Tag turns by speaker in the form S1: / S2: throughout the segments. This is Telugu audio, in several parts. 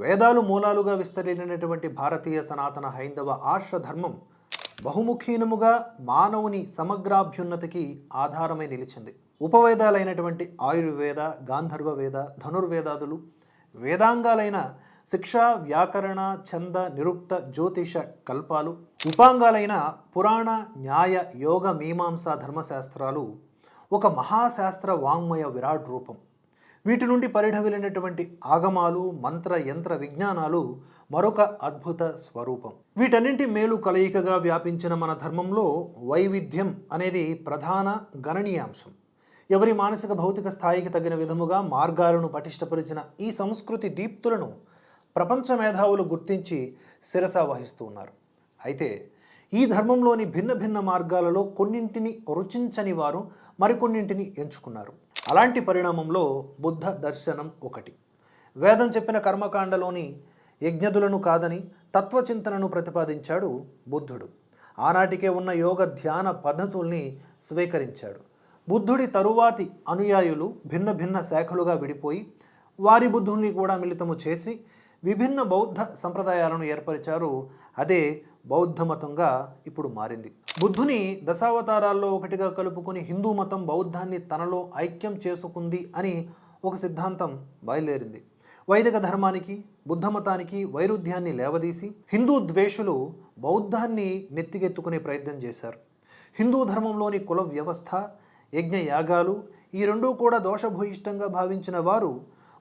S1: వేదాలు మూలాలుగా విస్తరించినటువంటి భారతీయ సనాతన హైందవ ఆర్ష ధర్మం బహుముఖీనముగా మానవుని సమగ్రాభ్యున్నతికి ఆధారమై నిలిచింది. ఉపవేదాలైనటువంటి ఆయుర్వేద గాంధర్వ వేద ధనుర్వేదాదులు వేదాంగాలైన శిక్ష వ్యాకరణ ఛంద నిరుక్త జ్యోతిష కల్పాలు ఉపాంగాలైన పురాణ న్యాయ యోగ మీమాంసా ధర్మశాస్త్రాలు ఒక మహాశాస్త్ర వాంగ్మయ విరాట్ రూపం. వీటి నుండి పరిఢవిలినటువంటి ఆగమాలు మంత్ర యంత్ర విజ్ఞానాలు మరొక అద్భుత స్వరూపం. వీటన్నింటి మేలు కలయికగా వ్యాపించిన మన ధర్మంలో వైవిధ్యం అనేది ప్రధాన గణనీయాంశం. ఎవరి మానసిక భౌతిక స్థాయికి తగిన విధముగా మార్గాలను పటిష్టపరిచిన ఈ సంస్కృతి దీప్తులను ప్రపంచ మేధావులు గుర్తించి శిరస వహిస్తూ ఉన్నారు. అయితే ఈ ధర్మంలోని భిన్న భిన్న మార్గాలలో కొన్నింటిని రుచించని వారు మరికొన్నింటిని ఎంచుకున్నారు. అలాంటి పరిణామంలో బుద్ధ దర్శనం ఒకటి. వేదం చెప్పిన కర్మకాండలోని యజ్ఞదులను కాదని తత్వచింతనను ప్రతిపాదించాడు బుద్ధుడు. ఆనాటికే ఉన్న యోగ ధ్యాన పద్ధతుల్ని స్వీకరించాడు. బుద్ధుడి తరువాతి అనుయాయులు భిన్న భిన్న శాఖలుగా విడిపోయి వారి బుద్ధుల్ని కూడా మిళితము చేసి విభిన్న బౌద్ధ సంప్రదాయాలను ఏర్పరిచారు. అదే బౌద్ధ మతంగా ఇప్పుడు మారింది. బుద్ధుని దశావతారాల్లో ఒకటిగా కలుపుకొని హిందూ మతం బౌద్ధాన్ని తనలో ఐక్యం చేసుకుంది అని ఒక సిద్ధాంతం బయలుదేరింది. వైదిక ధర్మానికి బుద్ధ మతానికి వైరుధ్యాన్ని లేవదీసి హిందూ ద్వేషులు బౌద్ధాన్ని నెత్తికెత్తుకునే ప్రయత్నం చేశారు. హిందూ ధర్మంలోని కుల వ్యవస్థ యజ్ఞ యాగాలు ఈ రెండూ కూడా దోషభూయిష్టంగా భావించిన వారు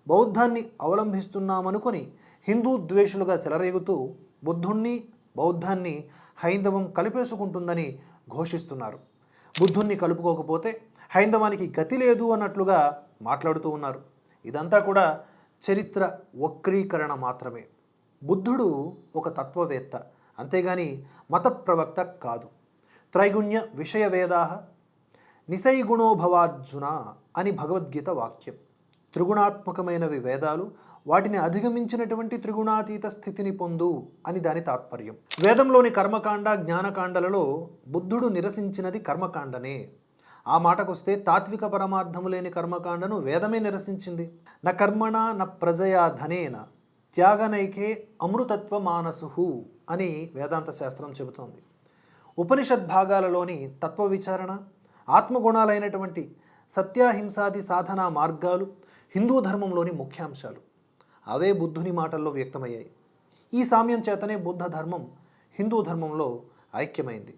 S1: బౌద్ధాన్ని అవలంబిస్తున్నామనుకొని హిందూ ద్వేషులుగా చెలరేగుతూ బుద్ధుణ్ణి బౌద్ధాన్ని హైందవం కలిపేసుకుంటుందని ఘోషిస్తున్నారు. బుద్ధుణ్ణి కలుపుకోకపోతే హైందవానికి గతి లేదు అన్నట్లుగా మాట్లాడుతూ ఉన్నారు. ఇదంతా కూడా చరిత్ర వక్రీకరణ మాత్రమే. బుద్ధుడు ఒక తత్వవేత్త అంతేగాని మత ప్రవక్త కాదు. త్రైగుణ్య విషయ వేదాహ నిసైగుణోభవార్జున అని భగవద్గీత వాక్యం. త్రిగుణాత్మకమైనవి వేదాలు వాటిని అధిగమించినటువంటి త్రిగుణాతీత స్థితిని పొందు అని దాని తాత్పర్యం. వేదంలోని కర్మకాండ జ్ఞానకాండలలో బుద్ధుడు నిరసించినది కర్మకాండనే. ఆ మాటకొస్తే తాత్విక పరమార్థము లేని కర్మకాండను వేదమే నిరసించింది. న కర్మణ న ప్రజయా ధనేన త్యాగనైకే అమృతత్వ మానసు అని వేదాంత శాస్త్రం చెబుతోంది. ఉపనిషద్ భాగాలలోని తత్వ విచారణ ఆత్మగుణాలైనటువంటి సత్యాహింసాది సాధనా మార్గాలు హిందూ ధర్మంలోని ముఖ్యాంశాలు. అవే బుద్ధుని మాటల్లో వ్యక్తమయ్యాయి. ఈ సామ్యం చేతనే బుద్ధ ధర్మం హిందూ ధర్మంలో ఐక్యమైంది.